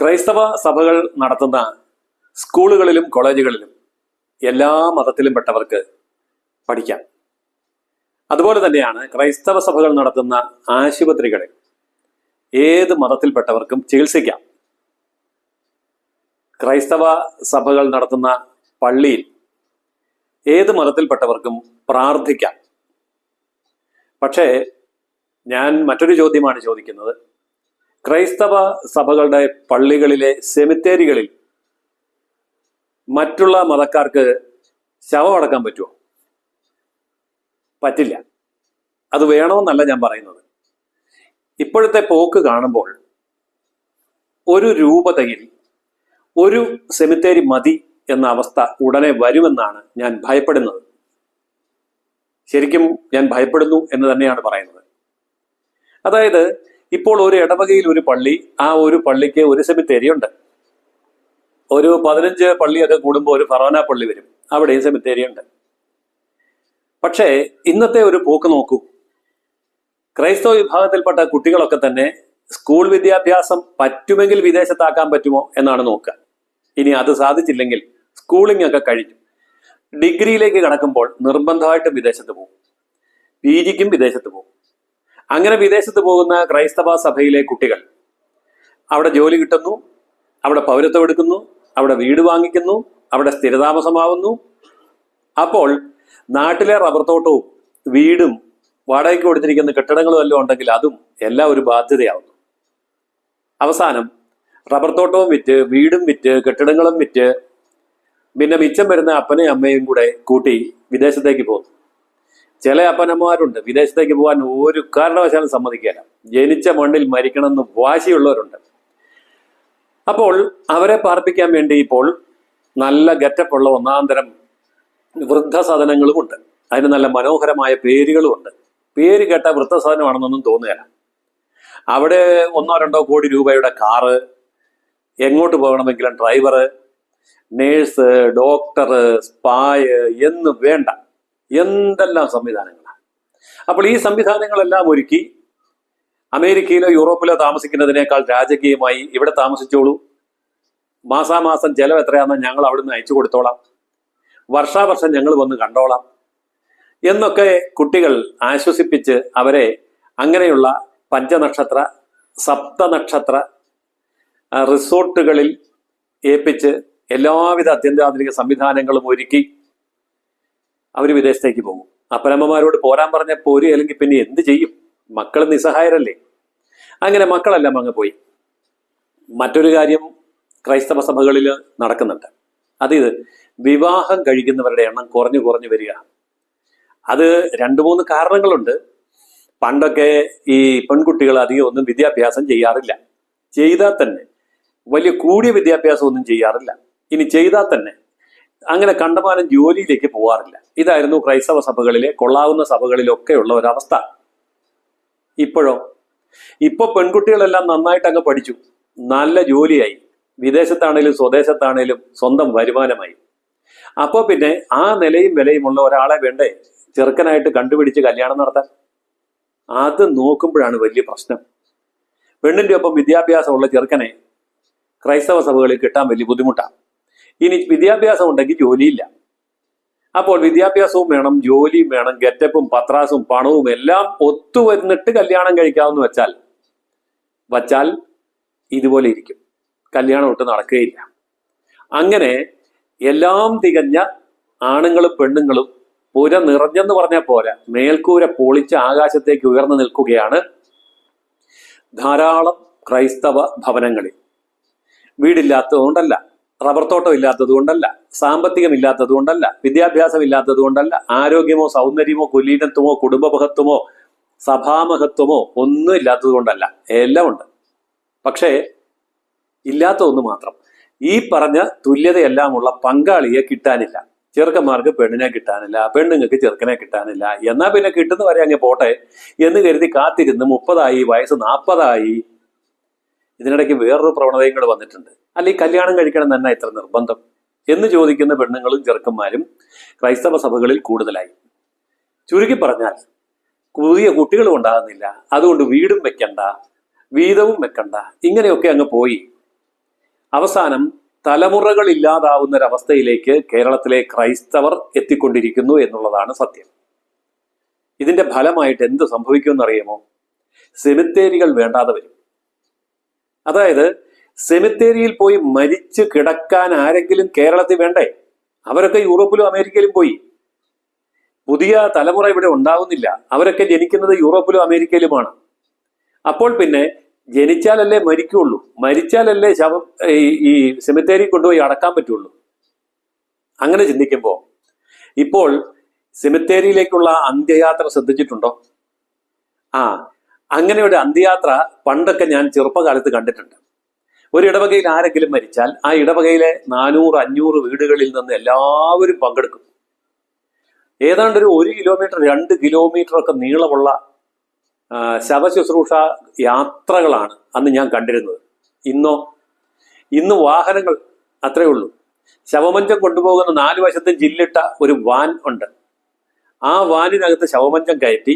ക്രൈസ്തവ സഭകൾ നടത്തുന്ന സ്കൂളുകളിലും കോളേജുകളിലും എല്ലാ മതത്തിലും പെട്ടവർക്ക് പഠിക്കാം. അതുപോലെ തന്നെയാണ് ക്രൈസ്തവ സഭകൾ നടത്തുന്ന ആശുപത്രികളിൽ ഏത് മതത്തിൽപ്പെട്ടവർക്കും ചികിത്സിക്കാം. ക്രൈസ്തവ സഭകൾ നടത്തുന്ന പള്ളിയിൽ ഏത് മതത്തിൽപ്പെട്ടവർക്കും പ്രാർത്ഥിക്കാം. പക്ഷേ ഞാൻ മറ്റൊരു ചോദ്യമാണ് ചോദിക്കുന്നത്. ക്രൈസ്തവ സഭകളുടെ പള്ളികളിലെ സെമിത്തേരികളിൽ മറ്റുള്ള മതക്കാർക്ക് ശവം അടക്കാൻ പറ്റുമോ പറ്റില്ല. അത് വേണമെന്നല്ല ഞാൻ പറയുന്നത്. ഇപ്പോഴത്തെ പോക്ക് കാണുമ്പോൾ ഒരു രൂപതയിൽ ഒരു സെമിത്തേരി മതി എന്ന അവസ്ഥ ഉടനെ വരുമെന്നാണ് ഞാൻ ഭയപ്പെടുന്നത്. ശരിക്കും ഞാൻ ഭയപ്പെടുന്നു എന്ന് തന്നെയാണ് പറയുന്നത്. അതായത് ഇപ്പോൾ ഒരു ഇടവകയിൽ ഒരു പള്ളി ആ ഒരു പള്ളിക്ക് ഒരു സെമിത്തേരി ഉണ്ട് ഒരു പതിനഞ്ച് പള്ളിയൊക്കെ കൂടുമ്പോൾ ഒരു ഫറോന പള്ളി വരും. അവിടെയും സെമിത്തേരി ഉണ്ട് പക്ഷേ ഇന്നത്തെ ഒരു പോക്ക് നോക്കൂ. ക്രൈസ്തവ വിഭാഗത്തിൽപ്പെട്ട കുട്ടികളൊക്കെ തന്നെ സ്കൂൾ വിദ്യാഭ്യാസം പറ്റുമെങ്കിൽ വിദേശത്താക്കാൻ പറ്റുമോ എന്നാണ് നോക്കുക. ഇനി അത് സാധിച്ചില്ലെങ്കിൽ സ്കൂളിംഗ് ഒക്കെ കഴിഞ്ഞു. ഡിഗ്രിയിലേക്ക് കടക്കുമ്പോൾ നിർബന്ധമായിട്ടും വിദേശത്ത് പോകും. പി ജിക്കും വിദേശത്ത് പോകും. അങ്ങനെ വിദേശത്ത് പോകുന്ന ക്രൈസ്തവ സഭയിലെ കുട്ടികൾ അവിടെ ജോലി കിട്ടുന്നു അവിടെ പൗരത്വം എടുക്കുന്നു അവിടെ വീട് വാങ്ങിക്കുന്നു അവിടെ സ്ഥിരതാമസമാവുന്നു. അപ്പോൾ നാട്ടിലെ റബ്ബർ തോട്ടവും വീടും വാടകയ്ക്ക് കൊടുത്തിരിക്കുന്ന കെട്ടിടങ്ങളും എല്ലാം ഉണ്ടെങ്കിൽ അതും എല്ലാം ഒരു ബാധ്യതയാവുന്നു. അവസാനം റബ്ബർ തോട്ടവും വിറ്റ് വീടും വിറ്റ് കെട്ടിടങ്ങളും വിറ്റ് പിന്നെ മിച്ചം വരുന്ന അപ്പനെയും അമ്മയും കൂടെ കൂട്ടി വിദേശത്തേക്ക് പോകുന്നു. ചില അപ്പനമ്മമാരുണ്ട്. വിദേശത്തേക്ക് പോകാൻ ഒരു കാരണവശാലും സമ്മതിക്കില്ല ജനിച്ച മണ്ണിൽ മരിക്കണമെന്ന് വാശിയുള്ളവരുണ്ട്. അപ്പോൾ അവരെ പാർപ്പിക്കാൻ വേണ്ടി ഇപ്പോൾ നല്ല ഗറ്റപ്പുള്ള ഒന്നാന്തരം തരം വൃദ്ധസദനങ്ങളുമുണ്ട്. അതിന് നല്ല മനോഹരമായ പേരുകളുമുണ്ട്. പേര് കേട്ട വൃദ്ധസദനമാണെന്നൊന്നും തോന്നുകയില്ല അവിടെ ഒന്നോ രണ്ടോ കോടി രൂപയുടെ കാറ് എങ്ങോട്ട് പോകണമെങ്കിലും ഡ്രൈവറ് നേഴ്സ് ഡോക്ടർ സ്പായ് എന്ന് വേണ്ട. എന്തെല്ലാം സംവിധാനങ്ങളാണ്? അപ്പോൾ ഈ സംവിധാനങ്ങളെല്ലാം ഒരുക്കി അമേരിക്കയിലോ യൂറോപ്പിലോ താമസിക്കുന്നതിനേക്കാൾ രാജകീയമായി ഇവിടെ താമസിച്ചോളൂ. മാസാമാസം ചെലവ് എത്രയാണെന്ന് ഞങ്ങൾ അവിടുന്ന് അയച്ചു കൊടുത്തോളാം. വർഷാവർഷം ഞങ്ങൾ വന്ന് കണ്ടോളാം. എന്നൊക്കെ കുട്ടികൾ ആശ്വസിപ്പിച്ച് അവരെ അങ്ങനെയുള്ള പഞ്ചനക്ഷത്ര സപ്തനക്ഷത്ര റിസോർട്ടുകളിൽ ഏൽപ്പിച്ച് എല്ലാവിധ അത്യന്താധുനിക സംവിധാനങ്ങളും ഒരുക്കി അവർ വിദേശത്തേക്ക് പോകും. അപ്പനമ്മമാരോട് പോരാൻ പറഞ്ഞ പോരി അല്ലെങ്കിൽ പിന്നെ എന്ത് ചെയ്യും? മക്കൾ നിസ്സഹായരല്ലേ? അങ്ങനെ മക്കളെല്ലാം അങ്ങ് പോയി. മറ്റൊരു കാര്യം ക്രൈസ്തവ സഭകളിൽ നടക്കുന്നുണ്ട്. അത് ഇത് വിവാഹം കഴിക്കുന്നവരുടെ എണ്ണം കുറഞ്ഞു കുറഞ്ഞു വരിക. അത് രണ്ട് മൂന്ന് കാരണങ്ങളുണ്ട്. പണ്ടൊക്കെ ഈ പെൺകുട്ടികൾ അധികം ഒന്നും വിദ്യാഭ്യാസം ചെയ്യാറില്ല. ചെയ്താൽ തന്നെ. വലിയ കൂടിയ വിദ്യാഭ്യാസം ഒന്നും ചെയ്യാറില്ല. ഇനി ചെയ്താൽ തന്നെ അങ്ങനെ കണ്ടമാനം ജോലിയിലേക്ക് പോവാറില്ല. ഇതായിരുന്നു ക്രൈസ്തവ സഭകളിലെ കൊള്ളാവുന്ന സഭകളിലൊക്കെ ഉള്ള ഒരവസ്ഥ ഇപ്പോഴോ? ഇപ്പൊ പെൺകുട്ടികളെല്ലാം നന്നായിട്ട് അങ്ങ് പഠിച്ചു. നല്ല ജോലിയായി. വിദേശത്താണേലും സ്വദേശത്താണേലും സ്വന്തം വരുമാനമായി. അപ്പോൾ പിന്നെ ആ നിലയും വിലയുമുള്ള ഒരാളെ വേണ്ടേ? ചെറുക്കനായിട്ട് കണ്ടുപിടിച്ച് കല്യാണം നടത്താൻ? അത് നോക്കുമ്പോഴാണ് വലിയ പ്രശ്നം. പെണ്ണിന്റെ ഒപ്പം വിദ്യാഭ്യാസമുള്ള ചെറുക്കനെ ക്രൈസ്തവ സഭകളിൽ കിട്ടാൻ വലിയ ബുദ്ധിമുട്ടാണ് ഇനി വിദ്യാഭ്യാസം ഉണ്ടെങ്കിൽ ജോലിയില്ല. അപ്പോൾ വിദ്യാഭ്യാസവും വേണം ജോലിയും വേണം ഗെറ്റപ്പും പത്രാസും പണവും എല്ലാം ഒത്തുവരുന്നിട്ട് കല്യാണം കഴിക്കാമെന്ന് വെച്ചാൽ വച്ചാൽ ഇതുപോലെ ഇരിക്കും. കല്യാണം ഒട്ട് നടക്കുകയില്ല. അങ്ങനെ എല്ലാം തികഞ്ഞ ആണുങ്ങളും പെണ്ണുങ്ങളും പുര നിറഞ്ഞെന്ന് പറഞ്ഞ പോലെ മേൽക്കൂര പൊളിച്ച് ആകാശത്തേക്ക് ഉയർന്നു നിൽക്കുകയാണ് ധാരാളം ക്രൈസ്തവ ഭവനങ്ങളിൽ. വീടില്ലാത്തതുകൊണ്ടല്ല. റബ്ബർ തോട്ടം ഇല്ലാത്തത് കൊണ്ടല്ല സാമ്പത്തികം ഇല്ലാത്തത് കൊണ്ടല്ല വിദ്യാഭ്യാസം ഇല്ലാത്തത് കൊണ്ടല്ല ആരോഗ്യമോ സൗന്ദര്യമോ കുലീനത്വമോ കുടുംബമഹത്വമോ സഭാമഹത്വമോ ഒന്നും ഇല്ലാത്തത് കൊണ്ടല്ല. എല്ലാം ഉണ്ട്. പക്ഷേ ഇല്ലാത്ത ഒന്ന് മാത്രം. ഈ പറഞ്ഞ തുല്യതയെല്ലാമുള്ള പങ്കാളിയെ കിട്ടാനില്ല. ചെറുക്കന്മാർക്ക് പെണ്ണിനെ കിട്ടാനില്ല പെണ്ണുങ്ങൾക്ക് ചെറുക്കനെ കിട്ടാനില്ല. എന്നാ പിന്നെ കിട്ടുന്നവരെ അങ്ങ് പോട്ടെ എന്ന് കരുതി കാത്തിരുന്ന് മുപ്പതായി വയസ്സ് നാൽപ്പതായി ഇതിനിടയ്ക്ക് വേറൊരു പ്രവണതയും കൂടെ വന്നിട്ടുണ്ട്. അല്ല ഈ കല്യാണം കഴിക്കണം തന്നെ ഇത്ര നിർബന്ധം? എന്ന് ചോദിക്കുന്ന പെണ്ണുങ്ങളും ചെറുക്കന്മാരും ക്രൈസ്തവ സഭകളിൽ കൂടുതലായി. ചുരുക്കി പറഞ്ഞാൽ പുതിയ കുട്ടികളും ഉണ്ടാകുന്നില്ല. അതുകൊണ്ട് വീടും വെക്കണ്ട വീതവും വെക്കണ്ട. ഇങ്ങനെയൊക്കെ അങ്ങ് പോയി. അവസാനം തലമുറകൾ ഇല്ലാതാവുന്ന ഒരവസ്ഥയിലേക്ക് കേരളത്തിലെ ക്രൈസ്തവർ എത്തിക്കൊണ്ടിരിക്കുന്നു എന്നുള്ളതാണ് സത്യം. ഇതിന്റെ ഫലമായിട്ട് എന്ത് സംഭവിക്കുമെന്നറിയാമോ? സെമിത്തേരികൾ വേണ്ടാതെ വരും. അതായത് സെമിത്തേരിയിൽ പോയി മരിച്ചു കിടക്കാൻ ആരെങ്കിലും കേരളത്തിൽ വേണ്ടേ? അവരൊക്കെ യൂറോപ്പിലും അമേരിക്കയിലും പോയി. പുതിയ തലമുറ ഇവിടെ ഉണ്ടാവുന്നില്ല. അവരൊക്കെ ജനിക്കുന്നത് യൂറോപ്പിലും അമേരിക്കയിലുമാണ്. അപ്പോൾ പിന്നെ ജനിച്ചാലല്ലേ മരിക്കുള്ളൂ. മരിച്ചാലല്ലേ ശവം ഈ സെമിത്തേരി കൊണ്ടുപോയി അടക്കാൻ പറ്റുള്ളൂ. അങ്ങനെ ചിന്തിക്കുമ്പോൾ ഇപ്പോൾ സെമിത്തേരിയിലേക്കുള്ള അന്ത്യയാത്ര ശ്രദ്ധിച്ചിട്ടുണ്ടോ? ആ അങ്ങനെ ഒരു അന്ത്യയാത്ര പണ്ടൊക്കെ ഞാൻ ചെറുപ്പകാലത്ത് കണ്ടിട്ടുണ്ട്. ഒരു ഇടവകയിൽ ആരെങ്കിലും മരിച്ചാൽ ആ ഇടവകയിലെ നാനൂറ് അഞ്ഞൂറ് വീടുകളിൽ നിന്ന് എല്ലാവരും പങ്കെടുക്കും. ഏതാണ്ട് ഒരു ഒരു കിലോമീറ്റർ രണ്ട് കിലോമീറ്റർ ഒക്കെ നീളമുള്ള ശവശുശ്രൂഷ യാത്രകളാണ് അന്ന് ഞാൻ കണ്ടിരുന്നത്. ഇന്നോ ഇന്ന് വാഹനങ്ങൾ അത്രയേ ഉള്ളൂ. ശവമഞ്ചം കൊണ്ടുപോകുന്ന നാല് വശത്തും ജില്ലിട്ട ഒരു വാൻ ഉണ്ട്. ആ വാനിനകത്ത് ശവമഞ്ചം കയറ്റി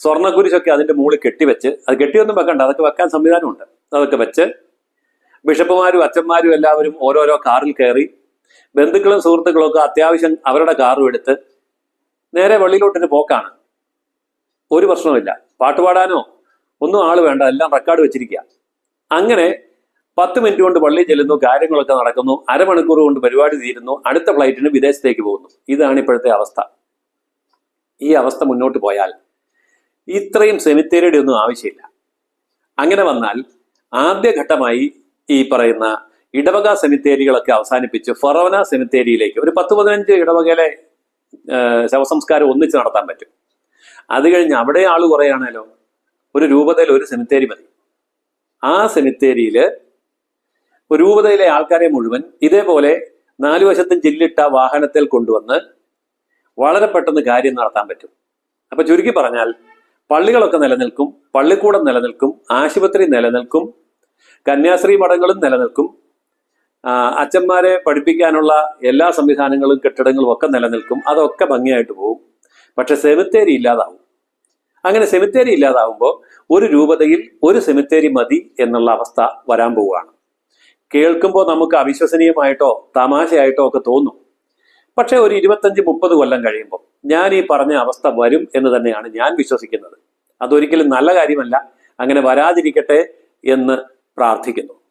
സ്വർണക്കുരിശൊക്കെ അതിന്റെ മുകളിൽ കെട്ടിവെച്ച് അത് കെട്ടിയൊന്നും വെക്കണ്ട അതൊക്കെ വെക്കാൻ സംവിധാനമുണ്ട്. അതൊക്കെ വെച്ച് ബിഷപ്പുമാരും അച്ഛന്മാരും എല്ലാവരും ഓരോരോ കാറിൽ കയറി ബന്ധുക്കളും സുഹൃത്തുക്കളും ഒക്കെ അത്യാവശ്യം അവരുടെ കാറും എടുത്ത് നേരെ വെള്ളിയിലോട്ടൊരു പോക്കാണ്. ഒരു പ്രശ്നവുമില്ല. പാട്ടുപാടാനോ ഒന്നും ആൾ വേണ്ട എല്ലാം റെക്കോർഡ് വെച്ചിരിക്കുക. അങ്ങനെ പത്ത് മിനിറ്റ് കൊണ്ട് പള്ളിയിൽ ചെല്ലുന്നു കാര്യങ്ങളൊക്കെ നടക്കുന്നു അരമണിക്കൂർ കൊണ്ട് പരിപാടി തീരുന്നു അടുത്ത ഫ്ലൈറ്റിന് വിദേശത്തേക്ക് പോകുന്നു. ഇതാണ് ഇപ്പോഴത്തെ അവസ്ഥ. ഈ അവസ്ഥ മുന്നോട്ട് പോയാൽ ഇത്രയും സെമിത്തേരിയുടെ ഒന്നും ആവശ്യമില്ല. അങ്ങനെ വന്നാൽ ആദ്യഘട്ടമായി ഈ പറയുന്ന ഇടവക സെമിത്തേരികളൊക്കെ അവസാനിപ്പിച്ച് ഫറോന സെമിത്തേരിയിലേക്ക് ഒരു പത്ത് പതിനഞ്ച് ഇടവകയിലെ ശവസംസ്കാരം ഒന്നിച്ച് നടത്താൻ പറ്റും. അത് കഴിഞ്ഞ് അവിടെ ആൾ കുറയാണല്ലോ ഒരു രൂപതയിൽ ഒരു സെമിത്തേരി മതി. ആ സെമിത്തേരിയിൽ രൂപതയിലെ ആൾക്കാരെ മുഴുവൻ ഇതേപോലെ നാലു വശത്തും ജില്ലിട്ട വാഹനത്തിൽ കൊണ്ടുവന്ന് വളരെ പെട്ടെന്ന് കാര്യം നടത്താൻ പറ്റും. അപ്പൊ ചുരുക്കി പറഞ്ഞാൽ പള്ളികളൊക്കെ നിലനിൽക്കും പള്ളിക്കൂടം നിലനിൽക്കും ആശുപത്രി നിലനിൽക്കും കന്യാശ്രീ മഠങ്ങളും നിലനിൽക്കും. അച്ഛന്മാരെ പഠിപ്പിക്കാനുള്ള എല്ലാ സംവിധാനങ്ങളും കെട്ടിടങ്ങളും ഒക്കെ നിലനിൽക്കും. അതൊക്കെ ഭംഗിയായിട്ട് പോകും പക്ഷെ സെമിത്തേരി ഇല്ലാതാവും. അങ്ങനെ സെമിത്തേരി ഇല്ലാതാവുമ്പോൾ ഒരു രൂപതയിൽ ഒരു സെമിത്തേരി മതി എന്നുള്ള അവസ്ഥ വരാൻ പോവുകയാണ്. കേൾക്കുമ്പോൾ നമുക്ക് അവിശ്വസനീയമായിട്ടോ തമാശയായിട്ടോ ഒക്കെ തോന്നും. പക്ഷെ ഒരു ഇരുപത്തഞ്ച് മുപ്പത് കൊല്ലം കഴിയുമ്പോൾ ഞാൻ ഈ പറഞ്ഞ അവസ്ഥ വരും എന്ന് തന്നെയാണ് ഞാൻ വിശ്വസിക്കുന്നത്. അതൊരിക്കലും നല്ല കാര്യമല്ല. അങ്ങനെ വരാതിരിക്കട്ടെ എന്ന് പ്രാർത്ഥിക്കുന്നു.